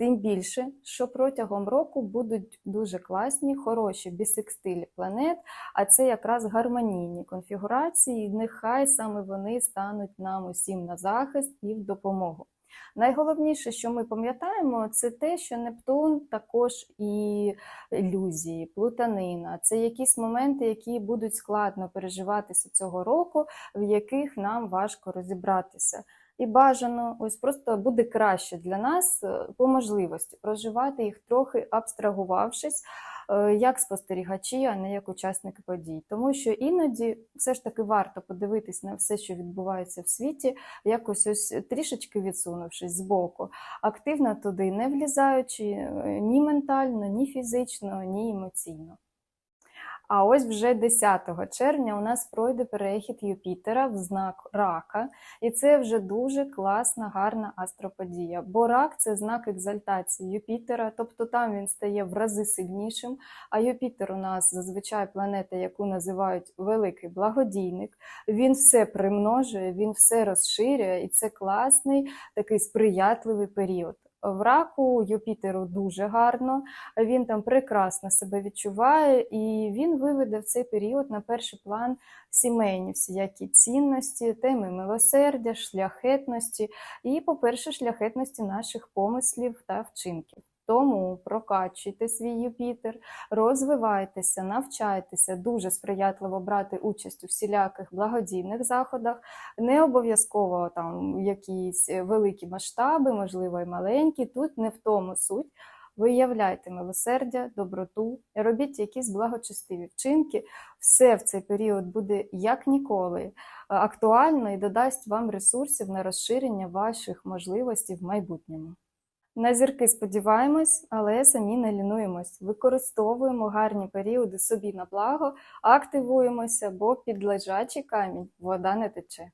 Тим більше, що протягом року будуть дуже класні, хороші бісекстилі планет, а це якраз гармонійні конфігурації. і Нехай саме вони стануть нам усім на захист і в допомогу. Найголовніше, що ми пам'ятаємо, це те, що Нептун також і ілюзії, плутанина. Це якісь моменти, які будуть складно переживатися цього року, в яких нам важко розібратися. І бажано, ось просто буде краще для нас е, по можливості проживати їх трохи абстрагувавшись, е, як спостерігачі, а не як учасники подій. Тому що іноді все ж таки варто подивитись на все, що відбувається в світі, якось ось трішечки відсунувшись збоку, активно туди не влізаючи е, ні ментально, ні фізично, ні емоційно. А ось вже 10 червня у нас пройде перехід Юпітера в знак рака, і це вже дуже класна, гарна астроподія. Бо рак це знак екзальтації Юпітера, тобто там він стає в рази сильнішим. А Юпітер у нас зазвичай планета, яку називають великий благодійник. Він все примножує, він все розширює, і це класний такий сприятливий період. В раку Юпітеру дуже гарно, він там прекрасно себе відчуває, і він виведе в цей період на перший план сімейні всіякі цінності, теми милосердя, шляхетності і, по-перше, шляхетності наших помислів та вчинків. Тому прокачуйте свій Юпітер, розвивайтеся, навчайтеся, дуже сприятливо брати участь у всіляких благодійних заходах, не обов'язково там якісь великі масштаби, можливо, і маленькі. Тут не в тому суть. Виявляйте милосердя, доброту, робіть якісь благочестиві вчинки. Все в цей період буде як ніколи актуально і додасть вам ресурсів на розширення ваших можливостей в майбутньому. На зірки сподіваємось, але самі не лінуємось. Використовуємо гарні періоди собі на благо, активуємося, бо під лежачий камінь вода не тече.